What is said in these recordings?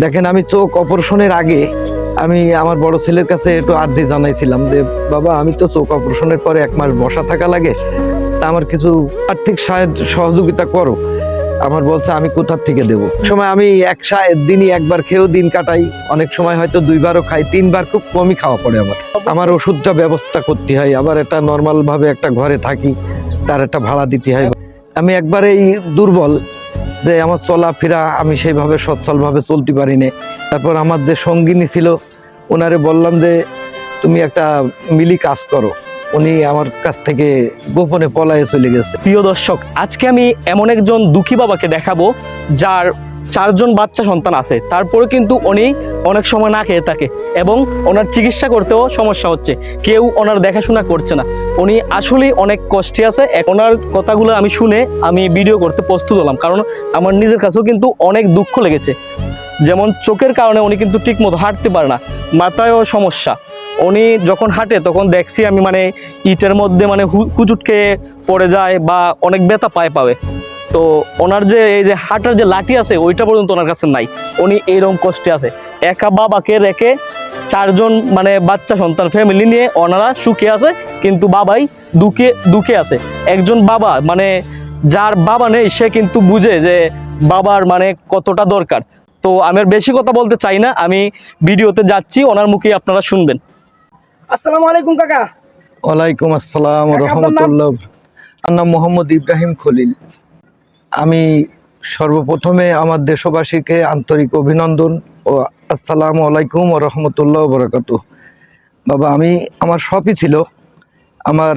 দেখেন, আমি চোখ অপারেশনের আগে আমি আমার বড় ছেলের কাছে একটু আর্জি জানাইছিলাম যে, বাবা, আমি তো চোখ অপারেশনের পরে এক মাস বসা থাকা লাগে, তা আমার কিছু আর্থিক সাহায্য, সহযোগিতা করো। আমার বলছে, আমি কোথার থেকে দেবো? সময় আমি এক দিনই একবার খেয়েও দিন কাটাই। অনেক সময় হয়তো দুইবারও খাই, তিনবার খুব কমই খাওয়া পড়ে আমার। আমার ওষুধটা ব্যবস্থা করতে হয়, আবার একটা নর্মালভাবে একটা ঘরে থাকি, তার একটা ভাড়া দিতে হয়। আমি একবার এই দুর্বল যে আমার চলাফেরা আমি সেইভাবে সচ্ছলভাবে চলতে পারি না তারপর আমার যে সঙ্গিনী ছিল, ওনারে বললাম যে, তুমি একটা মিলি কাজ করো। উনি আমার কাছ থেকে গোপনে পলায়ে চলে গেছে। প্রিয় দর্শক, আজকে আমি এমন একজন দুঃখী বাবাকে দেখাবো, যার চারজন বাচ্চা সন্তান আছে। তারপরে কিন্তু উনি অনেক সময় না খেয়ে থাকে এবং ওনার চিকিৎসা করতেও সমস্যা হচ্ছে। কেউ ওনার দেখাশোনা করছে না। উনি আসলেই অনেক কষ্টে আছে। ওনার কথাগুলো আমি শুনে আমি ভিডিও করতে প্রস্তুত হলাম। কারণ আমার নিজের কাছেও কিন্তু অনেক দুঃখ লেগেছে। যেমন চোখের কারণে উনি কিন্তু ঠিকমতো হাঁটতে পারে না। মাথায়ও সমস্যা। উনি যখন হাঁটে, তখন দেখছি আমি মানে ইটের মধ্যে মানে হুচুট খেয়ে পড়ে যায় বা অনেক ব্যথা পায় পাবে। তো ওনার যে, এই যে হাঁটার যে লাঠি আছে, ওইটা পর্যন্ত ওনার কাছে নাই। উনি এইরকম কষ্টে আছে। একা বাবাকে রেখে চারজন মানে বাচ্চা সন্তান ফ্যামিলি নিয়ে ওনারা সুখে আছে, কিন্তু বাবাই দুঃখে দুঃখে আছে। একজন বাবা মানে যার বাবা নেই, সে কিন্তু বুঝে যে বাবার মানে কতটা দরকার। তো আমি বেশি কথা বলতে চাই না, আমি ভিডিওতে যাচ্ছি, ওনার মুখে আপনারা শুনবেন। আসসালামু আলাইকুম কাকা। ওয়ালাইকুম আসসালাম? রহমতুল্লাহ। আমার নাম মোহাম্মদ ইব্রাহিম খলিল। আমি সর্বপ্রথমে আমার দেশবাসীকে আন্তরিক অভিনন্দন ও আসসালামু আলাইকুম ও রহমতুল্লাহ বরাকাত বাবা আমি আমার সবই ছিল আমার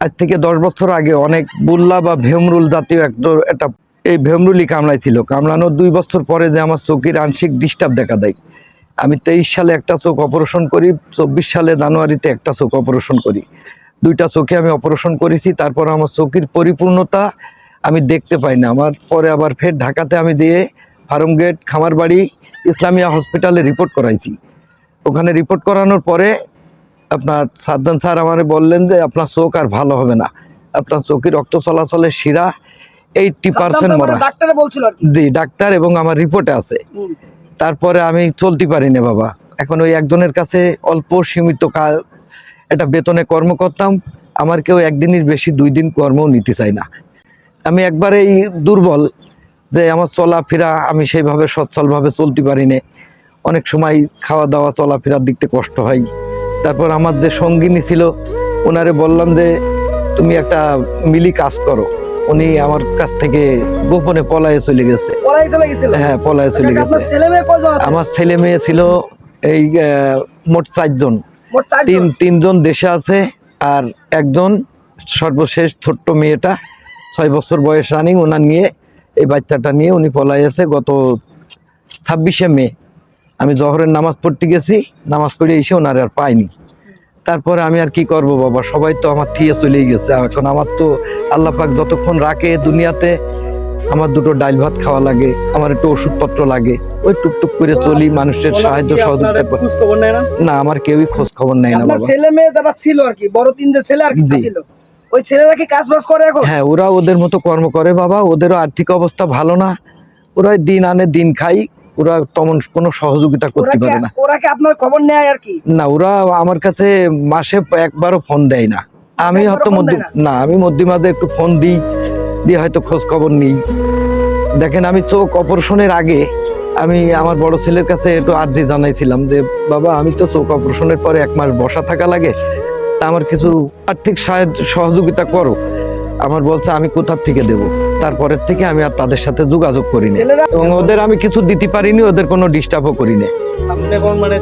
আজ থেকে দশ বছর আগে অনেক বুল্লা বা ভেমরুল জাতীয় একটা একটা এই ভেমরুলি কামড়াইছিল কামড়ানোর দুই বছর পরে যে আমার চোখের আংশিক ডিস্টার্ব দেখা দেয়। আমি তেইশ সালে একটা চোখ অপারেশন করি চব্বিশ সালে জানুয়ারিতে একটা চোখ অপারেশন করি। দুইটা চোখে আমি অপারেশন করেছি তারপর আমার চোখের পরিপূর্ণতা আমি দেখতে পাই না। আমার পরে আবার ফের ঢাকাতে আমি দিয়ে ফার্ম গেট খামারবাড়ি ইসলামিয়া হসপিটালে রিপোর্ট করাইছি। ওখানে রিপোর্ট করানোর পরে আপনার সাদ্দান স্যার আমারে বললেন যে আপনার চোখ আর ভালো হবে না। আপনার চোখের রক্ত চলাচলের শিরা এইটটি পার্সেন্ট মরা। ডাক্তারে বলছিল জি ডাক্তার এবং আমার রিপোর্টে আছে। তারপরে আমি চলতে পারি না বাবা। এখন ওই একজনের কাছে অল্প সীমিত কাজ, একটা বেতনে কর্ম করতাম। আমার কেউ একদিনের বেশি দুই দিন কর্মও নিতে চাই না। আমি একবার এই দুর্বল যে আমার চলাফেরা আমি সেইভাবে সচ্ছলভাবে চলতে পারি না অনেক সময় খাওয়া দাওয়া চলাফেরার দিক থেকে কষ্ট হয়। তারপর আমার যে সঙ্গিনী ছিল, ওনারে বললাম যে, তুমি একটা মিলি কাজ করো। উনি আমার কাছ থেকে গোপনে পলায়ে চলে গেছে। পড়াই চলে গেছিল? হ্যাঁ পলায়ে চলে গেছে। আপনার ছেলে মেয়ে কয়জন আছে? আমার ছেলে মেয়ে ছিল এই মোট চারজন। মোট চারজন? তিন তিনজন দেশে আছে আর একজন সর্বশেষ ছোট্ট মেয়েটা ছয় বছর বয়স রানিং ওনার নিয়ে এই বাচ্চাটা নিয়ে উনি পলাই আছে গত ছাব্বিশে মে। আমি জহরের নামাজ পড়তে গেছি নামাজ পড়ে এসে ওনার আর পাইনি। তারপরে আমি আর কি করব বাবা? সবাই তো আমার থিয়ে চলেই গেছে। এখন আমার তো আল্লাহ পাক যতক্ষণ রাখে দুনিয়াতে আমার দুটো ডাইল ভাত খাওয়া লাগে আমার একটু ওষুধপত্র লাগে। ওই টুকটুক করে চলি মানুষের সাহায্য সহযোগিতা না? না আমার কেউই খোঁজ খবর নেয় না ছেলে মেয়ে যারা ছিল আর কি বড় তিন যে ছেলে আর কি ছিল ওই ছেলেরা কি কাজ বাজ করে এখন? হ্যাঁ ওরা ওদের মতো কর্ম করে বাবা ওদেরও আর্থিক অবস্থা ভালো না। ওরা দিন আনে দিন খাই ওরা তেমন কোনো সহযোগিতা করতে পারে না। ওরা কি আপনার খবর নেয় আর কি? না ওরা আমার কাছে মাসে একবারও ফোন দেয় না। আমি হয়তো না? আমি মধ্যে মাঝে একটু ফোন দিই দিয়ে হয়তো খোঁজ খবর নিই। দেখেন আমি চোখ অপারেশনের আগে আমি আমার বড় ছেলের কাছে একটু আর্জি জানাইছিলাম যে বাবা আমি তো চোখ অপারেশনের পরে এক মাস বসা থাকা লাগে। তা আমার কিছু আর্থিক সাহায্য সহযোগিতা করো। আমার বলছে আমি কোথার থেকে দেব? তারপরের থেকে আমি আর তাদের সাথে যোগাযোগ করিনি। এবং ওদের আমি কিছু দিতে পারিনি ওদের কোনো ডিস্টার্বও করিনি। এখন মানে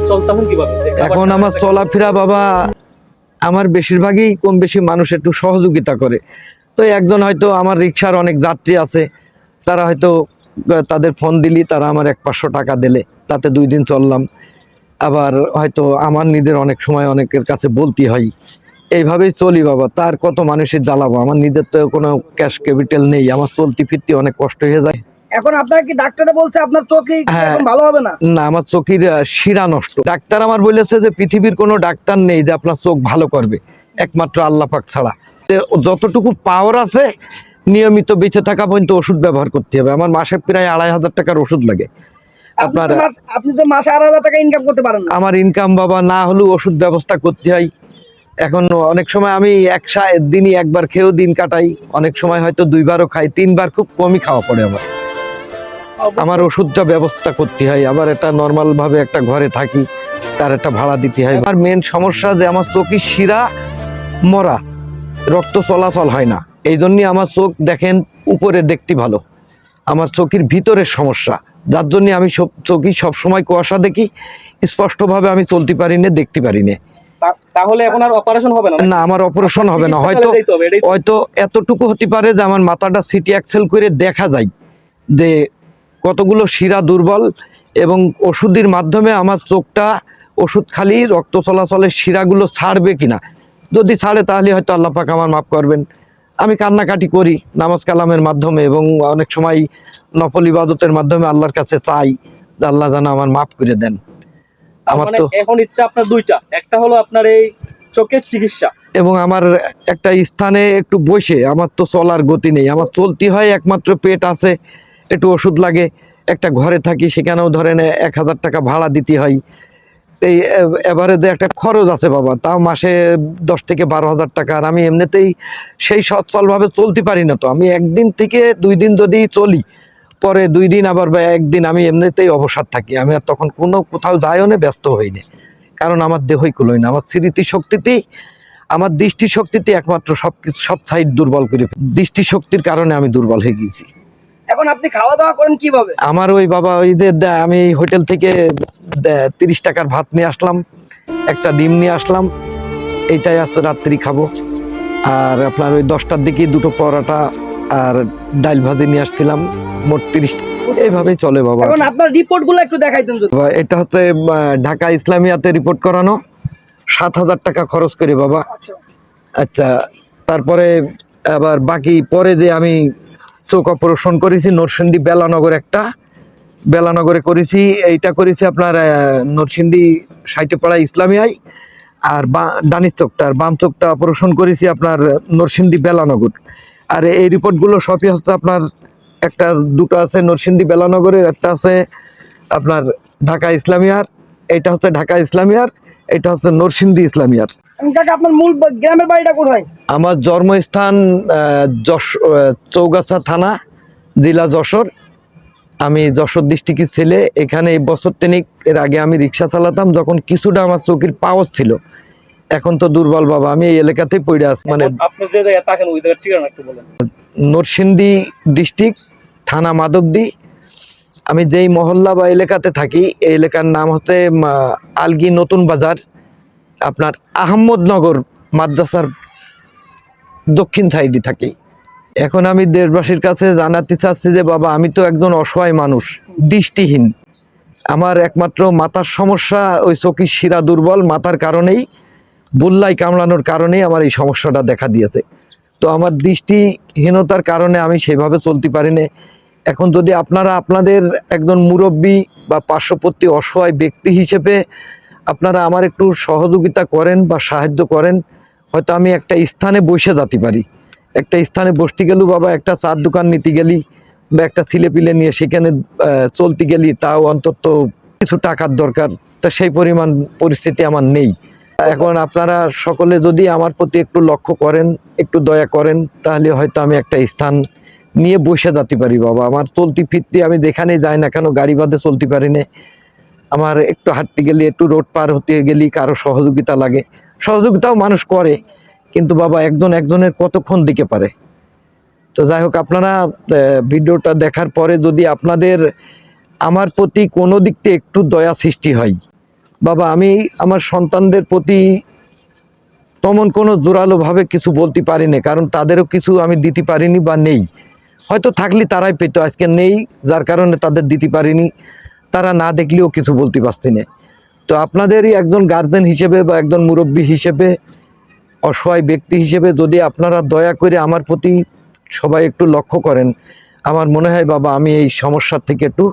এখন আমার চলাফেরা বাবা আমার বেশিরভাগই কম বেশি মানুষ একটু সহযোগিতা করে। তো একজন হয়তো আমার রিক্সার অনেক যাত্রী আছে তারা হয়তো তাদের ফোন দিলি তারা আমার এক পাঁচশো টাকা দিলে তাতে দুই দিন চললাম। আবার হয়তো আমার নিজের অনেক সময় অনেকের কাছে বলতে হয় এইভাবেই চলি বাবা তার কত মানুষের জ্বালাবো? আমার নিজের তো কোনো ক্যাশ ক্যাপিটাল নেই আমার চলতি ফিরতে অনেক কষ্ট হয়ে যায়। এখন আপনার কি ডাক্তারে বলছে আপনার চোখ হ্যাঁ। ভালো হবে না? না আমার চোখের শিরা নষ্ট। ডাক্তার আমার বলেছে যে পৃথিবীর কোনো ডাক্তার নেই যে আপনার চোখ ভালো করবে একমাত্র আল্লাহ পাক ছাড়া। যতটুকু পাওয়ার আছে নিয়মিত বেঁচে থাকা পর্যন্ত ওষুধ ব্যবহার করতে হবে। আমার মাসে প্রায় আড়াই হাজার টাকার ওষুধ লাগে। আপনার আপনি তো মাসে আড়াই হাজার টাকা ইনকাম করতে পারেন আমার ইনকাম বাবা না হলেও ওষুধ ব্যবস্থা করতে হয়। এখন অনেক সময় আমি এক দিনই একবার খেয়েও দিন কাটাই। অনেক সময় হয়তো দুইবারও খাই, তিনবার খুব কমই খাওয়া পড়ে আমার। আমার ওষুধটা ব্যবস্থা করতে হয়, আবার এটা নর্মাল ভাবে একটা ঘরে থাকি, তার একটা ভাড়া দিতে হয়। আমার মেন সমস্যা যে আমার চোখের শিরা মরা, রক্ত চলাচল হয় না। এই জন্যই আমার চোখ দেখেন উপরে দেখতে ভালো। আমার চোখের ভিতরের সমস্যা, যার জন্য আমি সব চোখই সবসময় কুয়াশা দেখি, স্পষ্টভাবে আমি চলতে পারি না, দেখতে পারি না। তাহলে এখন আর অপারেশন হবে না না আমার অপারেশন হবে না। হয়তো। হয়তো এতটুকু হতে পারে যে আমার মাথাটা সিটি অ্যাক্সেল করে দেখা যায় যে কতগুলো শিরা দুর্বল এবং ওষুধের মাধ্যমে আমার চোখটা ওষুধ খালি রক্ত চলাচলের শিরাগুলো ছাড়বে কিনা। যদি ছাড়ে তাহলে হয়তো আল্লাহ পাক আমার মাফ করবেন। আমি কান্নাকাটি করি নামাজ কালামের মাধ্যমে এবং অনেক সময় নফল ইবাদতের মাধ্যমে আল্লাহর কাছে চাই আল্লাহ যেন আমার মাফ করে দেন। আমার মানে তো এখন ইচ্ছা আপনার দুইটা। একটা হলো আপনার এই চোখের চিকিৎসা। এবং আমার একটা স্থানে একটু বসে আমার তো চলার গতি নেই। আমার চলতে হয় একমাত্র পেট আছে একটু ওষুধ লাগে একটা ঘরে থাকি সেখানেও ধরেন এক হাজার টাকা ভাড়া দিতে হয়। এই এবারে যে একটা খরচ আছে বাবা তাও মাসে দশ থেকে বারো হাজার টাকা। আর আমি এমনিতেই সেই সচ্ছলভাবে চলতে পারি না তো। আমি একদিন থেকে দুই দিন যদি চলি পরে দুই দিন আবার বা একদিন আমি এমনিতেই অবসাদ থাকি। আমি আর তখন কোনো কোথাও যাইও না ব্যস্ত হই না। কারণ আমার দেহই কুলোই না আমার স্মৃতি শক্তিতেই আমার দৃষ্টি শক্তিতে একমাত্র সব কিছু সব সাইড দুর্বল করে ফেলে। দৃষ্টি শক্তির কারণে আমি দুর্বল হয়ে গিয়েছি। এখন আপনি খাওয়া দাওয়া করেন কীভাবে? আমার ওই বাবা ওই যে দে- আমি হোটেল থেকে তিরিশ টাকার ভাত নিয়ে আসলাম একটা ডিম নিয়ে আসলাম এইটাই আজ রাত্রি খাব। আর আপনার ওই দশটার দিকে দুটো পরোটা আর ডাল ভাজি নিয়ে আসছিলাম মোট তিরিশ এইভাবেই চলে বাবা। এখন আপনার রিপোর্টগুলো একটু দেখাইতেন এটা হচ্ছে ঢাকা ইসলামিয়াতে রিপোর্ট করানো। সাত হাজার টাকা খরচ করে বাবা। আচ্ছা। আচ্ছা তারপরে আবার বাকি পরে যে আমি চোখ অপারেশন করেছি নরসিংদী বেলানগর একটা। বেলানগরে করেছি এইটা করেছি আপনার নরসিংদী সাইটেপাড়া ইসলামিয়ায়। আর বা ডানির চোখটা আর বাম চোখটা অপারেশন করেছি আপনার নরসিংদী বেলানগর। আর এই রিপোর্টগুলো সবই হচ্ছে আপনার একটা দুটো আছে নরসিংদী বেলানগরের একটা আছে আপনার ঢাকা ইসলামিয়ার এটা হচ্ছে ঢাকা ইসলামিয়ার এটা হচ্ছে নরসিংদী ইসলামিয়ার। আপনার মূল গ্রামের বাড়িটা কোথায়? আমার জন্মস্থান যশ চৌগাছা থানা জেলা যশোর। আমি যশোর ডিস্ট্রিক্টের ছেলে। এখানে এই বছর তিনিক এর আগে আমি রিক্সা চালাতাম যখন কিছুটা আমার চোখের পাওয়ার ছিল। এখন তো দুর্বল বাবা আমি এই এলাকাতেই পড়ে আছি। মানে এখন আপনি যে জায়গায় থাকেন ওই জায়গার ঠিকানা একটু বলেন। নরসিংদী ডিস্ট্রিক্ট থানা মাধবদী। আমি যেই মহল্লা বা এলাকাতে থাকি এই এলাকার নাম হচ্ছে আলগি নতুন বাজার। আপনার আহমদনগর মাদ্রাসার দক্ষিণ সাইডে থাকি। এখন আমি দেশবাসীর কাছে জানাতে চাচ্ছি যে বাবা আমি তো একজন অসহায় মানুষ দৃষ্টিহীন। আমার একমাত্র মাথার সমস্যা ওই চোখের শিরা দুর্বল মাথার কারণেই বুল্লাই কামড়ানোর কারণেই আমার এই সমস্যাটা দেখা দিয়েছে। তো আমার দৃষ্টিহীনতার কারণে আমি সেভাবে চলতে পারি না এখন যদি আপনারা আপনাদের একজন মুরব্বী বা পার্শ্ববর্তী অসহায় ব্যক্তি হিসেবে আপনারা আমার একটু সহযোগিতা করেন বা সাহায্য করেন, হয়তো আমি একটা স্থানে বসে যেতে পারি। একটা স্থানে বসতে গেলেও বাবা একটা চার দোকান নিতে গেলি বা একটা ছেলেপিলে নিয়ে সেখানে চলতে গেলি, তাও অন্তত কিছু টাকার দরকার। তা সেই পরিমাণ পরিস্থিতি আমার নেই। এখন আপনারা সকলে যদি আমার প্রতি একটু লক্ষ্য করেন, একটু দয়া করেন, তাহলে হয়তো আমি একটা স্থান নিয়ে বসে যেতে পারি বাবা। আমার চলতি ফিরতে আমি যেখানে যাই না কেন, গাড়ি বাদে চলতে পারি না। আমার একটু হাঁটতে গেলে, একটু রোড পার হতে গেলে কারও সহযোগিতা লাগে। সহযোগিতাও মানুষ করে, কিন্তু বাবা একজন একজনের কতক্ষণ দিকে পারে? তো যাই হোক, আপনারা ভিডিওটা দেখার পরে যদি আপনাদের আমার প্রতি কোনো দিক থেকে একটু দয়া সৃষ্টি হয় বাবা, আমি আমার সন্তানদের প্রতি তেমন কোনো জোরালোভাবে কিছু বলতে পারি না কারণ তাদেরও কিছু আমি দিতে পারিনি বা নেই। হয়তো থাকলে তারাই পেত, আজকে নেই, যার কারণে তাদের দিতে পারিনি। তারা না দেখলেও কিছু বলতে পারছি না। তো আপনাদেরই একজন গার্জেন হিসেবে বা একজন মুরব্বী হিসেবে, অসহায় ব্যক্তি হিসেবে যদি আপনারা দয়া করে আমার প্রতি সবাই একটু লক্ষ্য করেন, আমার মনে হয় বাবা, আমি এই সমস্যার থেকে একটু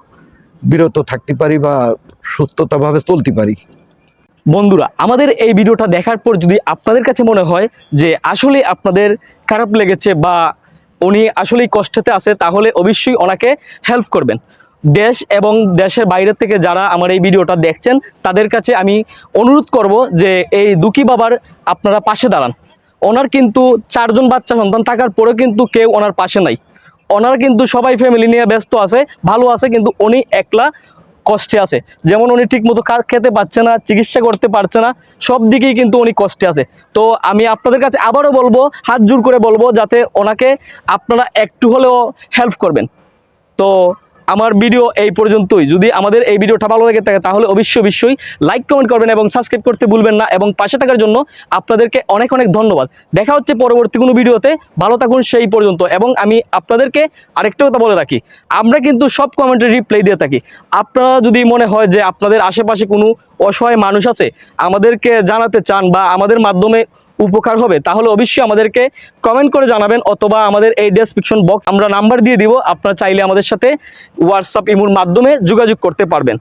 বিরত থাকতে পারি বা সুস্থতাভাবে চলতে পারি। বন্ধুরা, আমাদের এই ভিডিওটা দেখার পর যদি আপনাদের কাছে মনে হয় যে আসলে আপনাদের খারাপ লেগেছে বা উনি আসলেই কষ্টতে আছে, তাহলে অবশ্যই ওনাকে হেল্প করবেন। দেশ এবং দেশের বাইরে থেকে যারা আমার এই ভিডিওটা দেখছেন, তাদের কাছে আমি অনুরোধ করব যে এই দুঃখী বাবার আপনারা পাশে দাঁড়ান। ওনার কিন্তু চারজন বাচ্চা সন্তান, থাকার পরেও কিন্তু কেউ ওনার পাশে নাই। ওনার কিন্তু সবাই ফ্যামিলি নিয়ে ব্যস্ত আছে, ভালো আছে, কিন্তু উনি একলা কষ্টে আছে। যেমন উনি ঠিকমতো কার খেতে পারছে না, চিকিৎসা করতে পারছে না, সব দিকেই কিন্তু উনি কষ্টে আছে। তো আমি আপনাদের কাছে আবারও বলব, হাত জোর করে বলব, যাতে ওনাকে আপনারা একটু হলেও হেল্প করবেন। তো আমার ভিডিও এই পর্যন্তই। যদি আমাদের এই ভিডিওটা ভালো লেগে থাকে, তাহলে অবশ্যই অবশ্যই লাইক কমেন্ট করবেন এবং সাবস্ক্রাইব করতে ভুলবেন না এবং পাশে থাকার জন্য আপনাদেরকে অনেক অনেক ধন্যবাদ। দেখা হচ্ছে পরবর্তী কোনো ভিডিওতে। ভালো থাকুন সেই পর্যন্ত এবং আমি আপনাদেরকে আরেকটা কথা বলে রাখি। আমরা কিন্তু সব কমেন্টের রিপ্লাই দিয়ে থাকি। আপনারা যদি মনে হয় যে আপনাদের আশেপাশে কোনো অসহায় মানুষ আছে, আমাদেরকে জানাতে চান বা আমাদের মাধ্যমে উপকার হবে, তাহলে অবশ্যই আমাদেরকে কমেন্ট করে জানাবেন অথবা আমাদের এই ডেসক্রিপশন বক্স আমরা নাম্বার দিয়ে দিব, আপনারা চাইলে আমাদের সাথে হোয়াটসঅ্যাপ ইমুর মাধ্যমে যোগাযোগ করতে পারবেন।